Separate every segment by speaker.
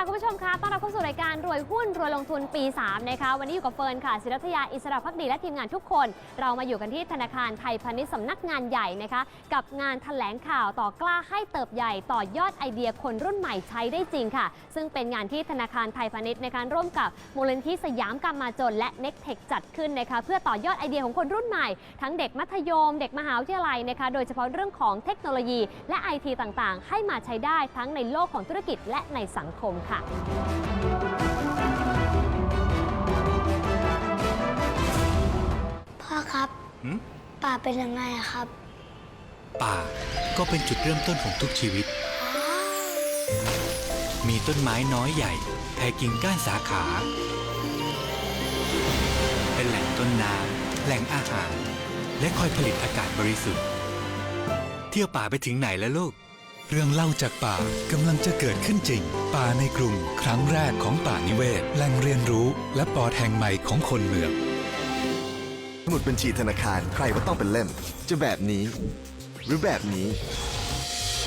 Speaker 1: ค่ะคุณผู้ชมคะต้อนรับเข้าสู่รายการรวยหุ้นรวยลงทุนปี 3 นะคะ วันนี้อยู่กับเฟิร์นค่ะ ศิรัทยา อิสระพักดีและทีมงานทุกคน เรามาอยู่กันที่ธนาคารไทยพาณิชย์สำนักงานใหญ่นะคะ กับงานแถลงข่าวต่อกล้าให้เติบใหญ่ต่อยอดไอเดียคนรุ่นใหม่ใช้ได้จริงค่ะ ซึ่งเป็นงานที่ธนาคารไทยพาณิชย์นะคะร่วมกับมูลนิธิสยามกรรมาจนและ n e c t e c h จัดขึ้นนะคะเพื่อต่อยอดไอเดียของคนรุ่นใหม่ ทั้งเด็กมัธยม เด็กมหาวิทยาลัยนะคะโดยเฉพาะเรื่องของเทคโนโลยี และไอทีต่างๆ ให้มาใช้ได้ทั้งในโลกของธุรกิจและในสังคมค่ะ
Speaker 2: พ่อครับ
Speaker 3: หืม
Speaker 2: ป่าเป็นยังไงอะครับ
Speaker 3: ป่าก็เป็นจุดเริ่มต้นของทุกชีวิต มีต้นไม้น้อยใหญ่แผ่กิ่งก้านสาขา เป็นแหล่งต้นน้ำแหล่งอาหาร และคอยผลิตอากาศบริสุทธิ์ เที่ยวป่าไปถึงไหนแล้วลูก
Speaker 4: เรื่องเล่าจากป่ากำลังจะเกิดขึ้นจริง ป่าในกรุง ครั้งแรกของป่านิเวศ แหล่งเรียนรู้ และปอดแห่งใหม่ของคนเมือง
Speaker 5: สมุดบัญชีธนาคารใครว่าต้องเป็นเล่ม จะแบบนี้ หรือแบบนี้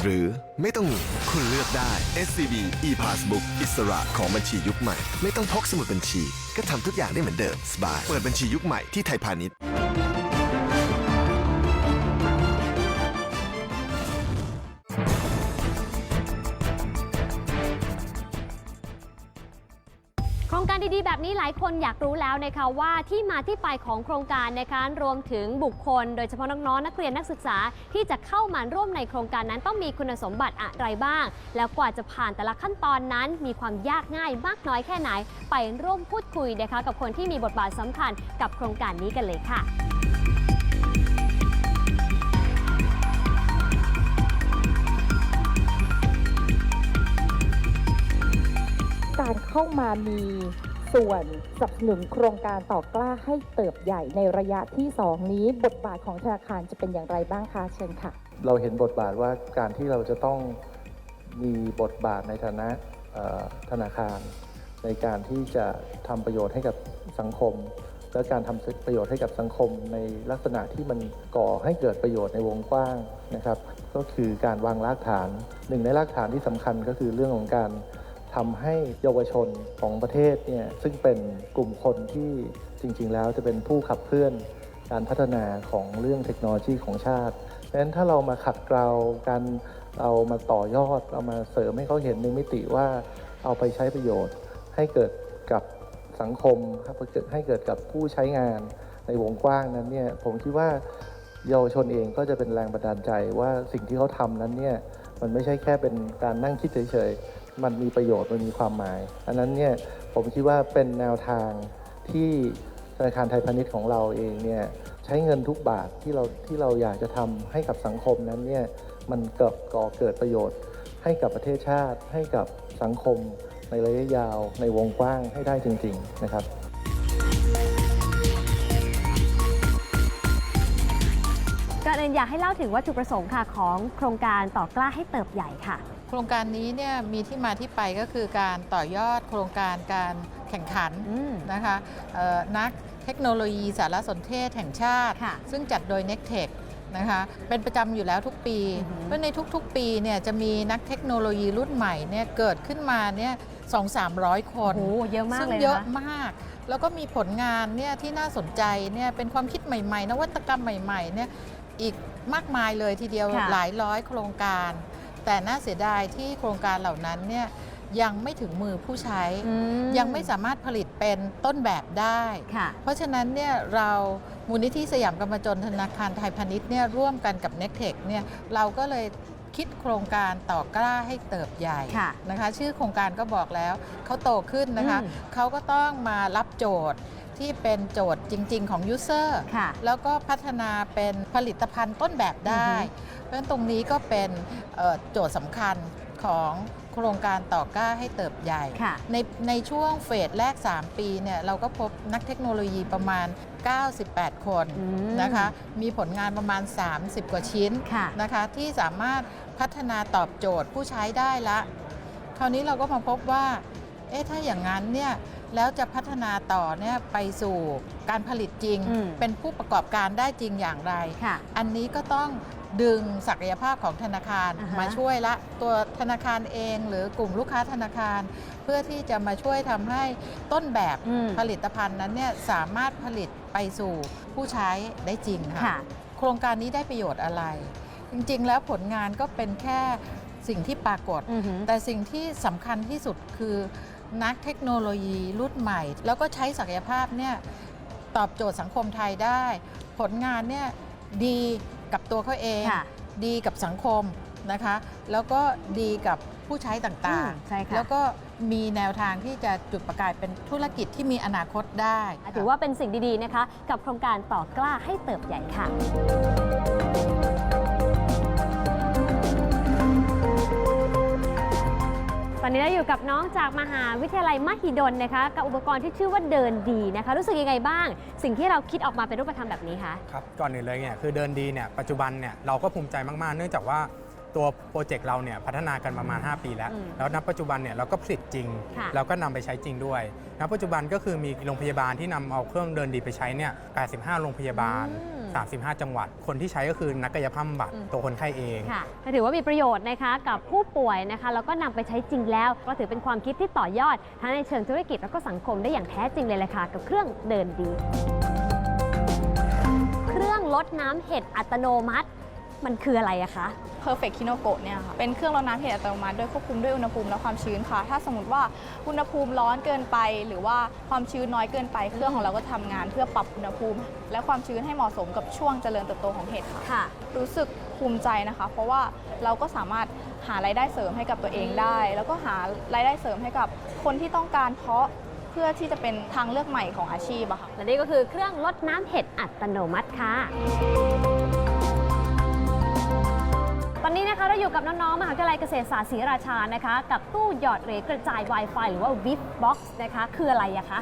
Speaker 5: หรือไม่ต้องมีคุณเลือกได้ SCB ePassbook อิสระของบัญชียุคใหม่ ไม่ต้องพกสมุดบัญชี ก็ทำทุกอย่างได้เหมือนเดิมสบายเปิดบัญชียุคใหม่ที่ไทยพาณิชย์
Speaker 1: รงการดีๆ แบบนี้หลายคนอยากรู้แล้วนะคะว่าที่มาที่ไปของโครงการนะคะรวมถึงบุคคล โดยเฉพาะน้องๆนักเรียนนักศึกษาที่จะเข้ามาร่วมในโครงการนั้นต้องมีคุณสมบัติอะไรบ้าง แล้วกว่าจะผ่านแต่ละขั้นตอนนั้น มีความยากง่ายมากน้อยแค่ไหน ไปร่วมพูดคุยนะคะกับคนที่มีบทบาทสำคัญกับโครงการนี้กันเลยค่ะ
Speaker 6: การเข้ามามีส่วนสนับสนุนโครงการต่อกล้าให้เติบใหญ่ในระยะที่ 2 นี้บทบาทของธนาคารจะเป็นอย่างไรบ้างคะเชิญค่ะ
Speaker 7: เราเห็นบทบาทว่าการที่เราจะต้องมีบทบาทในฐานะธนาคาร ในการที่จะทำประโยชน์ให้กับสังคม และการทำประโยชน์ให้กับสังคมในลักษณะที่มันก่อให้เกิดประโยชน์ในวงกว้างนะครับ ก็คือการวางรากฐานหนึ่งในรากฐานที่สำคัญก็คือเรื่องของการ ทำให้เยาวชนของประเทศเนี่ยซึ่งเป็นกลุ่มคนที่จริงๆ แล้วจะเป็นผู้ขับเคลื่อนการพัฒนาของเรื่องเทคโนโลยีของชาติเพราะฉะนั้นถ้าเรามาขัดเกลาการเอามาต่อยอดเอามาเสริมให้เขาเห็นในมิติว่าเอาไปใช้ประโยชน์ ให้เกิดกับสังคมครับให้เกิดกับผู้ใช้งานในวงกว้างนั้นเนี่ยผมคิดว่าเยาวชนเองก็จะเป็นแรงบันดาลใจว่าสิ่งที่เขาทำนั้นเนี่ยมันไม่ใช่แค่เป็นการนั่งคิดเฉย มันมีประโยชน์มันมีความหมาย อันนั้นเนี่ยผมคิดว่าเป็นแนวทางที่ธนาคารไทยพาณิชย์ของเราเองเนี่ยใช้เงินทุกบาทที่เราที่เราอยากจะทำให้กับสังคมนั้นเนี่ยมันเกิดก่อเกิดประโยชน์ ให้กับประเทศชาติ ให้กับสังคม ในระยะยาว ในวงกว้างให้ได้จริง ๆ นะครับ
Speaker 1: ก่อนอื่นอยากให้เล่าถึงวัตถุประสงค์ค่ะของโครงการต่อกล้าให้เติบใหญ่ค่ะ
Speaker 8: ครงการนี้เนี่ยมีที่มาที่ไปก็คือการต่อยอดโครงการการแข่งขัน
Speaker 1: อืม
Speaker 8: นะคะเอ่อนักเทคโนโลยีสารสนเทศแห่งชาติ
Speaker 1: ค่ะ
Speaker 8: ซึ่งจัดโดย n e c t e c h นะคะเป็นประจำอยู่แล้วทุกปี
Speaker 1: อือหือ
Speaker 8: เพราะในทุกๆปีเนี่ยจะมีนักเทคโนโลยีรุ่นใหม่เนี่ยเกิดขึ้นมาเนี่ยสองสามร้อยคน
Speaker 1: โอ้โหเยอะมาก
Speaker 8: ซึ่ง
Speaker 1: เลย
Speaker 8: เยอะ
Speaker 1: นะคะ
Speaker 8: มาก แล้วก็มีผลงานเนี่ยที่น่าสนใจเนี่ยเป็นความคิดใหม่ๆ นวัตกรรมใหม่ๆเนี่ยอีกมากมายเลยทีเดียว
Speaker 1: ค่ะ
Speaker 8: หลายร้อยโครงการ แต่น่าเสียดายที่โครงการเหล่านั้นเนี่ยยังไม่ถึงมือผู้ใช้
Speaker 1: อื
Speaker 8: ยังไม่สามารถผลิตเป็นต้นแบบได้
Speaker 1: ค่ะ
Speaker 8: เพราะฉะนั้นเนี่ยเรามูลนิธิสยามกรรมจนธนาคารไทยพาณิชย์เนี่ยร่วมกันกับ n e c t e c h เนี่ยเราก็เลยคิดโครงการต่อกล้าให้เติบใหญ่
Speaker 1: ค่ะ
Speaker 8: นะคะ ชื่อโครงการก็บอกแล้วเขาโตขึ้นนะคะ
Speaker 1: อืม
Speaker 8: เขาก็ต้องมารับโจทย์ ที่เป็นโจทย์จริง ๆ ของยูเซอร์
Speaker 1: ค่ะ
Speaker 8: แล้วก็พัฒนาเป็นผลิตภัณฑ์ต้นแบบได้
Speaker 1: อือฮึ
Speaker 8: เพราะฉะนั้นตรงนี้ก็เป็นเอ่อโจทย์สำคัญของโครงการต่อกล้าให้เติบใหญ่
Speaker 1: ค่ะ
Speaker 8: ในในช่วงเฟสแรก 3 ปีเนี่ยเราก็พบนักเทคโนโลยีประมาณ 98 คน
Speaker 1: อืม
Speaker 8: นะคะ มีผลงานประมาณ 30 กว่าชิ้น
Speaker 1: ค่ะ
Speaker 8: นะคะ ที่สามารถพัฒนาตอบโจทย์ผู้ใช้ได้ละ คราวนี้เราก็มาพบว่า เอ๊ะถ้าอย่างนั้นเนี่ย แล้วจะพัฒนาต่อเนี่ยไปสู่การผลิตจริง
Speaker 1: อืม
Speaker 8: เป็นผู้ประกอบการได้จริงอย่างไร
Speaker 1: ค่ะ
Speaker 8: อันนี้ก็ต้องดึงศักยภาพของธนาคาร
Speaker 1: อ่าฮะ
Speaker 8: มาช่วยละตัวธนาคารเองหรือกลุ่มลูกค้าธนาคาร เพื่อที่จะมาช่วยทำให้ต้นแบบ
Speaker 1: อืม
Speaker 8: ผลิตภัณฑ์นั้นเนี่ยสามารถผลิตไปสู่ผู้ใช้ได้จริงค่ะ
Speaker 1: ค่ะ
Speaker 8: โครงการนี้ได้ประโยชน์อะไร จริงๆ แล้วผลงานก็เป็นแค่สิ่งที่ปรากฏ
Speaker 1: อือหือ
Speaker 8: แต่สิ่งที่สำคัญที่สุดคือ นักเทคโนโลยีรุ่นใหม่ แล้วก็ใช้ศักยภาพเนี่ยตอบโจทย์สังคมไทยได้ ผลงานเนี่ยดีกับตัวเขาเอง
Speaker 1: ค่ะ
Speaker 8: ดีกับสังคมนะคะ แล้วก็ดีกับผู้ใช้ต่าง
Speaker 1: อืมใช่ค่ะ
Speaker 8: แล้วก็มีแนวทางที่จะจุดประกายเป็นธุรกิจที่มีอนาคตได้
Speaker 1: ถือว่าเป็นสิ่งดี ๆ นะคะ กับโครงการต่อกล้าให้เติบใหญ่ค่ะ นนี้เราอยู่กับน้องจากมหาวิทยาลัยมหิดลนะคะ กับอุปกรณ์ที่ชื่อว่าเดินดีนะคะ รู้สึกยังไงบ้าง สิ่งที่เราคิดออกมาเป็นรูปธรรมแบบนี้คะ
Speaker 9: ครับก่อนอื่นเลยเนี่ยคือเดินดีเนี่ยปัจจุบันเนี่ยเราก็ภูมิใจมากๆ เนื่องจากว่าตัวโปรเจกต์เราเนี่ยพัฒนากันประมาณ 5 ปีแล้ว
Speaker 1: อืม
Speaker 9: แล้วณปัจจุบันเนี่ยเราก็ผลิตจริง
Speaker 1: ค่ะ
Speaker 9: แล้วก็นำไปใช้จริงด้วยณปัจจุบันก็คือมีโรงพยาบาลที่นำเอาเครื่องเดินดีไปใช้เนี่ย 85 โรงพยาบาล
Speaker 1: อืม
Speaker 9: 35 จังหวัด คนที่ใช้ก็คือนักกายภาพบำบัด
Speaker 1: อืม
Speaker 9: ตัวคนไข้เอง
Speaker 1: ค่ะก็ถือว่ามีประโยชน์นะคะกับผู้ป่วยนะคะแล้วก็นำไปใช้จริงแล้ว ก็ถือเป็นความคิดที่ต่อยอดทั้งในเชิงธุรกิจแล้วก็สังคมได้อย่างแท้จริงเลยแหละค่ะกับเครื่องเดินดี เครื่องลดน้ำเห็ดอัตโนมัติ มันคืออะไรอะคะ
Speaker 10: Perfect Kinoco เนี่ยค่ะ เป็นเครื่องรดน้ำเห็ดอัตโนมัติโดยควบคุมด้วยอุณหภูมิและความชื้นค่ะ ถ้าสมมติว่าอุณหภูมิร้อนเกินไป หรือว่าความชื้นน้อยเกินไป เครื่องของเราก็ทำงานเพื่อปรับอุณหภูมิ และความชื้นให้เหมาะสมกับช่วงเจริญเติบโตของเห็ดค่ะ
Speaker 1: ค่ะ
Speaker 10: รู้สึกภูมิใจนะคะ เพราะว่าเราก็สามารถหารายได้เสริมให้กับตัวเองได้ แล้วก็หารายได้เสริมให้กับคนที่ต้องการเพาะเพื่อที่จะเป็นทางเลือกใหม่ของอาชีพอะค่ะ
Speaker 1: และนี่ก็คือเครื่องลดน้ำเห็ดอัตโนมัติค่ะ ตอนนี้นะคะเราอยู่กับน้อง ๆ มหาวิทยาลัยเกษตรศาสตร์ศรีราชานะคะ กับตู้หยอดเหรียญกระจาย Wi-Fi หรือว่า VIP Box นะคะ คืออะไรอะคะ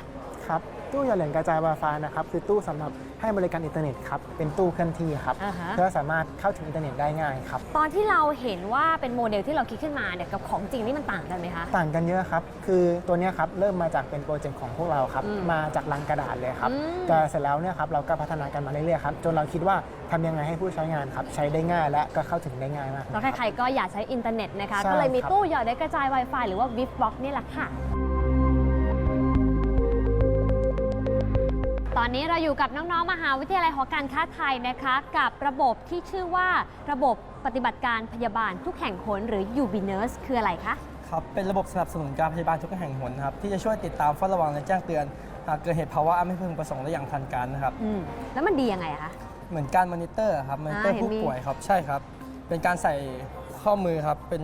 Speaker 11: ครับตู้หยอดเหรียญกระจาย Wi-Fi นะครับคือตู้สำหรับให้บริการอินเทอร์เน็ตครับเป็นตู้เคลื่อนที่ครับ
Speaker 1: อ่าฮะ
Speaker 11: เพื่อสามารถเข้าถึงอินเทอร์เน็ตได้ง่ายครับ
Speaker 1: ตอนที่เราเห็นว่าเป็นโมเดลที่เราคิดขึ้นมาเนี่ยกับของจริงนี่มันต่างกันไหมคะ
Speaker 11: ต่างกันเยอะครับ คือตัวเนี้ยครับเริ่มมาจากเป็นโปรเจกต์ของพวกเราครับ
Speaker 1: อืม
Speaker 11: มาจากลังกระดาษเลยครับ
Speaker 1: อืม
Speaker 11: แต่เสร็จแล้วเนี่ยครับเราก็พัฒนากันมาเรื่อยๆครับ จนเราคิดว่าทำยังไงให้ผู้ใช้งานครับใช้ได้ง่ายและก็เข้าถึงได้ง่ายมาก
Speaker 1: เพราะ
Speaker 11: ครับ
Speaker 1: ใครๆก็อยากใช้อินเทอร์เน็ตนะคะ
Speaker 11: ใช่
Speaker 1: ก็เลยมี
Speaker 11: ครับ
Speaker 1: ตู้หยอดเหรียญกระจาย Wi-Fi หรือว่า VIP Box นี่แหละค่ะ ตอนนี้เราอยู่กับน้องๆ มหาวิทยาลัยหอการค้าไทยนะคะ กับระบบที่ชื่อว่าระบบปฏิบัติการพยาบาลทุกแห่งหนหรือ UBNurse คืออะไรคะ
Speaker 12: ครับเป็นระบบสนับสนุนการพยาบาลทุกแห่งหนครับที่จะช่วยติดตามเฝ้าระวังและแจ้งเตือนหากเกิดเหตุภาวะไม่พึงประสงค์ได้อย่างทันการนะครับ
Speaker 1: อืมแล้วมันดียังไงอะคะ
Speaker 12: เหมือนการมอนิเตอร์ครับมอนิเตอร์
Speaker 1: อ่าเห็น
Speaker 12: ผู้
Speaker 1: มี
Speaker 12: ป่วยครับใช่ครับ เป็นการใส่ ข้อมือครับ เป็น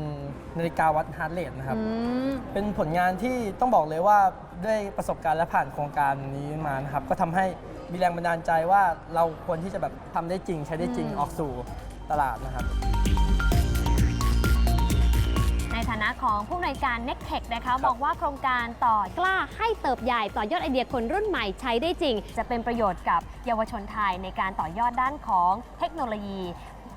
Speaker 12: นาฬิกาวัดฮาร์ดเรทนะครับ
Speaker 1: อืม
Speaker 12: เป็นผลงานที่ต้องบอกเลยว่าด้วยประสบการณ์และผ่านโครงการนี้มานะครับ ก็ทำให้มีแรงบันดาลใจว่าเราควรที่จะแบบทำได้จริง ใช้ได้จริง
Speaker 1: อืม
Speaker 12: ออกสู่ตลาดนะครับ
Speaker 1: ในฐานะของผู้อำนวยการ n e c t e c h นะคะบอกว่าโครงการต่อกล้าให้เติบใหญ่ต่อยอดไอเดียคนรุ่นใหม่ใช้ได้จริง จะเป็นประโยชน์กับเยาวชนไทยในการต่อยอดด้านของเทคโนโลยี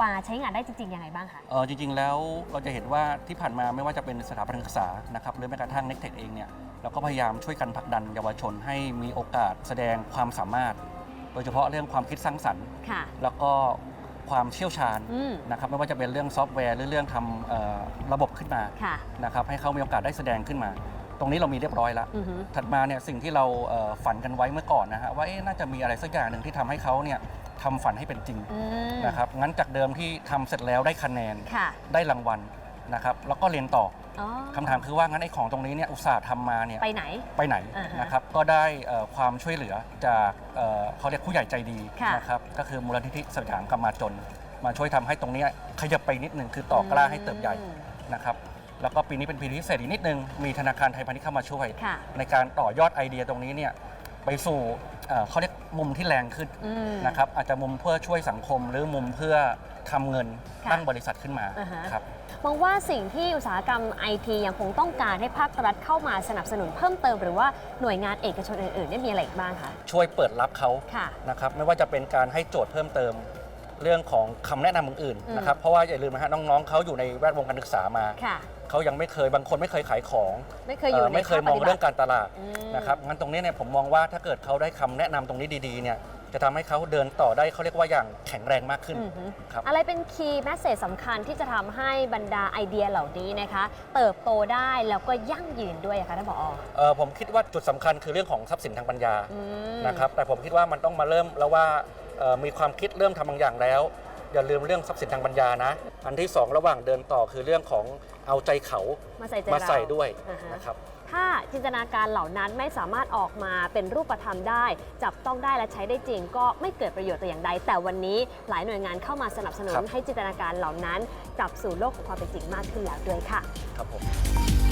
Speaker 1: มาใช้งานได้จริงๆยังไงบ้างคะ
Speaker 13: เออจริงๆแล้วเราจะเห็นว่าที่ผ่านมาไม่ว่าจะเป็นสถาบันการศึกษานะครับหรือแม้กระทั่งเน็กเทคเองเนี่ยเราก็พยายามช่วยกันผลักดันเยาวชนให้มีโอกาสแสดงความสามารถ โดยเฉพาะเรื่องความคิดสร้างสรรค์
Speaker 1: ค่ะ
Speaker 13: แล้วก็ความเชี่ยวชาญ
Speaker 1: อืม
Speaker 13: นะครับไม่ว่าจะเป็นเรื่องซอฟต์แวร์หรือเรื่องทำเอ่อระบบขึ้นมา
Speaker 1: ค่ะ
Speaker 13: นะครับให้เขามีโอกาสได้แสดงขึ้นมา ตรงนี้เรามีเรียบร้อยแล้ว
Speaker 1: อือฮึ
Speaker 13: ถัดมาเนี่ยสิ่งที่เราเอ่อฝันกันไว้เมื่อก่อนนะฮะว่าเอ๊ะน่าจะมีอะไรสักอย่างหนึ่งที่ทำให้เขาเนี่ย ทำฝันให้เป็นจริง
Speaker 1: อืม
Speaker 13: นะครับงั้นจากเดิมที่ทำเสร็จแล้วได้คะแนน
Speaker 1: ค่ะ
Speaker 13: ได้รางวัลนะครับแล้วก็เรียนต่อ
Speaker 1: อ๋อ
Speaker 13: คำถามคือว่างั้นไอ้ของตรงนี้เนี่ยอุตส่าห์ทำมาเนี่ย
Speaker 1: ไปไหน
Speaker 13: ไปไหน
Speaker 1: อ่าฮะ
Speaker 13: นะครับก็ได้เอ่อความช่วยเหลือจากเอ่อเขาเรียกผู้ใหญ่ใจดี
Speaker 1: ค่ะ
Speaker 13: นะครับก็คือมูลนิธิสยามกรรมาจน มาช่วยทำให้ตรงเนี้ยขยับไปนิดนึงคือต่อกล้าให้เติบใหญ่นะครับแล้วก็ปีนี้เป็นปีพิเศษอีกนิดนึง มีธนาคารไทยพาณิชย์เข้ามาช่วย
Speaker 1: ค่ะ
Speaker 13: ในการต่อยอดไอเดียตรงนี้เนี่ยไปสู่เอ่อเขาเรียก มุมที่แรงขึ้น
Speaker 1: อืม
Speaker 13: นะครับอาจจะมุมเพื่อช่วยสังคม หรือมุมเพื่อทำเงิน
Speaker 1: ค่ะ
Speaker 13: ตั้งบริษัทขึ้นมา
Speaker 1: อ่าฮะ
Speaker 13: ครับ
Speaker 1: มองว่าสิ่งที่อุตสาหกรรมไอทียังคงต้องการให้ภาครัฐเข้ามาสนับสนุนเพิ่มเติมหรือว่าหน่วยงานเอกชนอื่นๆเนี่ยมีอะไรอีกบ้างคะ
Speaker 13: ช่วยเปิดรับเขา
Speaker 1: ค่ะ
Speaker 13: นะครับไม่ว่าจะเป็นการให้โจทย์เพิ่มเติม เรื่องของคำแนะนำอื่น
Speaker 1: อืม
Speaker 13: ๆนะครับเพราะว่าอย่าลืมนะฮะน้องๆเขาอยู่ในแวดวงการศึกษามา
Speaker 1: ค่ะ
Speaker 13: เขายังไม่เคยบางคนไม่เคยขายของ
Speaker 1: ไม่เคยอยู่
Speaker 13: เอ่อ
Speaker 1: ใน
Speaker 13: ไม่เคย
Speaker 1: ภ
Speaker 13: มอง
Speaker 1: ปฏิบัติ
Speaker 13: เรื่องการตลาด
Speaker 1: อืม
Speaker 13: นะครับงั้นตรงนี้เนี่ยผมมองว่าถ้าเกิดเขาได้คำแนะนำตรงนี้ดีๆเนี่ยจะทำให้เขาเดินต่อได้เขาเรียกว่าอย่างแข็งแรงมากขึ้น
Speaker 1: อือฮึ
Speaker 13: ครับ
Speaker 1: อะไรเป็นคีย์แมสเซจสำคัญที่จะทำให้บรรดาไอเดียเหล่านี้นะคะ เติบโตได้แล้วก็ยั่งยืนด้วยอะคะท่านผอ
Speaker 13: เอ่อผมคิดว่าจุดสำคัญคือเรื่องของทรัพย์สินทางปัญญา
Speaker 1: อืม
Speaker 13: นะครับแต่ผมคิดว่ามันต้องมาเริ่มแล้วว่าเอ่อ มีความคิดเริ่มทำบางอย่างแล้ว อย่าลืมเรื่องทรัพย์สินทางปัญญานะ อันที่สองระหว่างเดินต่อคือเรื่องของเอาใจเขา
Speaker 1: มาใส่ใจ
Speaker 13: มา
Speaker 1: เรา
Speaker 13: ใส่ด้วย
Speaker 1: อ่าฮะ
Speaker 13: นะครับ
Speaker 1: ถ้าจินตนาการเหล่านั้นไม่สามารถออกมาเป็นรูปธรรมได้ จับต้องได้และใช้ได้จริง ก็ไม่เกิดประโยชน์แต่อย่างใด แต่วันนี้หลายหน่วยงานเข้ามาสนับสนุน
Speaker 13: ครับ
Speaker 1: ให้จินตนาการเหล่านั้นกลับสู่โลกของความเป็นจริงมากขึ้นแล้วด้วยค่ะ
Speaker 13: ครับผม
Speaker 1: อะ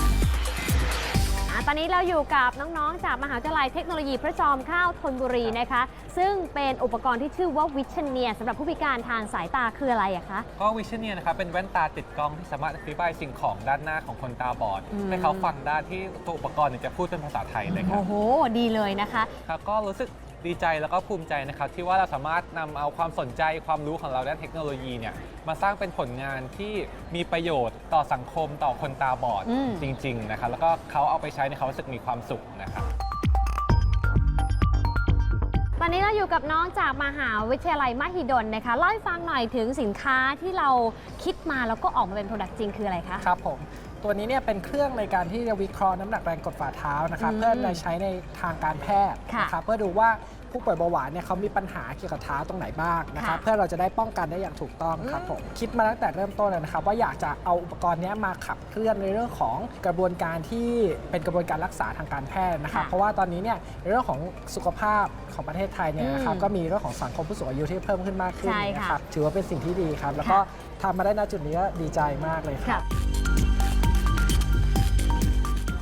Speaker 1: ตอนนี้เราอยู่กับน้องๆ จากมหาวิทยาลัยเทคโนโลยีพระจอมเกล้าธนบุรีนะคะ ซึ่งเป็นอุปกรณ์ที่ชื่อว่าวิชเนียสำหรับผู้พิการทางสายตาคืออะไรอะคะ
Speaker 14: ก็วิชั่นเนี่ยนะครับเป็นแว่นตาติดกล้องที่สามารถอธิบายสิ่งของด้านหน้าของคนตาบอด
Speaker 1: อืม
Speaker 14: ให้เขาฟังได้ที่ตัวอุปกรณ์เนี่ยจะพูดเป็นภาษาไทยเลยครับ
Speaker 1: โอ้โห ดีเลยนะคะ
Speaker 14: ครับก็รู้สึก ดีใจแล้วก็ภูมิใจนะครับที่ว่าเราสามารถนำเอาความสนใจความรู้ของเราด้านเทคโนโลยีเนี่ยมาสร้างเป็นผลงานที่มีประโยชน์ต่อสังคมต่อคนตาบอด
Speaker 1: อืม
Speaker 14: จริงๆนะครับแล้วก็เขาเอาไปใช้ในเขารู้สึกมีความสุขนะครับ
Speaker 1: ตอนนี้เราอยู่กับน้องจากมหาวิทยาลัยมหิดลนะคะเล่าให้ฟังหน่อยถึงสินค้าที่เราคิดมาแล้วก็ออกมาเป็นโปรดักต์จริงคืออะไรคะ
Speaker 15: ครับผม ตัวนี้เนี่ยเป็นเครื่องในการที่จะวิเคราะห์น้ำหนักแรงกดฝ่าเท้านะครับ
Speaker 1: อืม
Speaker 15: เพื่อในใช้ในทางการแพทย์
Speaker 1: ค่ะ
Speaker 15: นะครับเพื่อดูว่าผู้ป่วยเบาหวานเนี่ยเขามีปัญหาเกี่ยวกับเท้าตรงไหนบ้างนะครับ
Speaker 1: ค่ะ
Speaker 15: เพื่อเราจะได้ป้องกันได้อย่างถูกต้องครับผมคิดมาตั้งแต่เริ่มต้นเลยนะครับ ว่าอยากจะเอาอุปกรณ์เนี้ยมาขับเคลื่อนในเรื่องของกระบวนการที่เป็นกระบวนการรักษาทางการแพทย์นะครับ
Speaker 1: ค่ะ
Speaker 15: เพราะว่าตอนนี้เนี่ยในเรื่องของสุขภาพของประเทศไทยเนี่ยนะครับ
Speaker 1: อืม
Speaker 15: ก็มีเรื่องของสังคมผู้สูงอายุที่เพิ่มขึ้นมากขึ้น
Speaker 1: ใช่ค่ะ
Speaker 15: นะครับถือว่าเป็นสิ่งที่ดีครับ แล้วก็ทำมาได้ณจุดนี้ก็ดีใจมากเลยครับ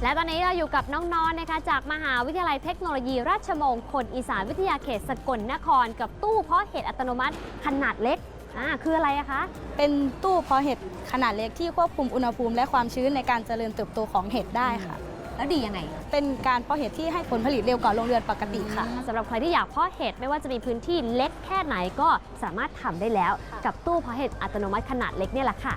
Speaker 1: และตอนนี้เราอยู่กับน้องๆนะคะจากมหาวิทยาลัยเทคโนโลยี ราชมงคลอีสานวิทยาเขตสกลนคร กับตู้เพาะเห็ดอัตโนมัติขนาดเล็กอ่าคืออะไรอะคะ
Speaker 16: เป็นตู้เพาะเห็ดขนาดเล็กที่ควบคุมอุณหภูมิและความชื้นในการเจริญเติบโตของเห็ดได้ค่ะ
Speaker 1: แล้วดียังไง
Speaker 16: เป็นการเพาะเห็ดที่ให้ผลผลิตเร็วกว่าโรงเรือนปกติค่ะ
Speaker 1: สำหรับใครที่อยากเพาะเห็ดไม่ว่าจะมีพื้นที่เล็กแค่ไหนก็สามารถทำได้แล้ว กับตู้เพาะเห็ดอัตโนมัติขนาดเล็กเนี่ยแหละค่ะ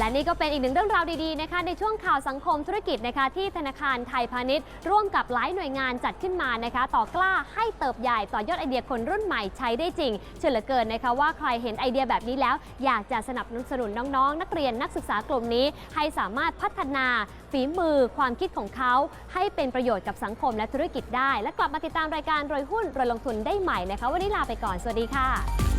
Speaker 1: และนี่ก็เป็นอีกหนึ่งเรื่องราวดีๆนะคะในช่วงข่าวสังคมธุรกิจนะคะที่ธนาคารไทยพาณิชย์ ร่วมกับหลายหน่วยงานจัดขึ้นมานะคะ ต่อกล้าให้เติบใหญ่ต่อยอดไอเดียคนรุ่นใหม่ใช้ได้จริง เชื่อเหลือเกินนะคะว่าใครเห็นไอเดียแบบนี้แล้ว อยากจะสนับสนุนน้องๆ นักเรียนนักศึกษากลุ่มนี้ ให้สามารถพัฒนาฝีมือความคิดของเขา ให้เป็นประโยชน์กับสังคมและธุรกิจได้ และกลับมาติดตามรายการรวยหุ้นรวยลงทุนได้ใหม่นะคะวันนี้ลาไปก่อนสวัสดีค่ะ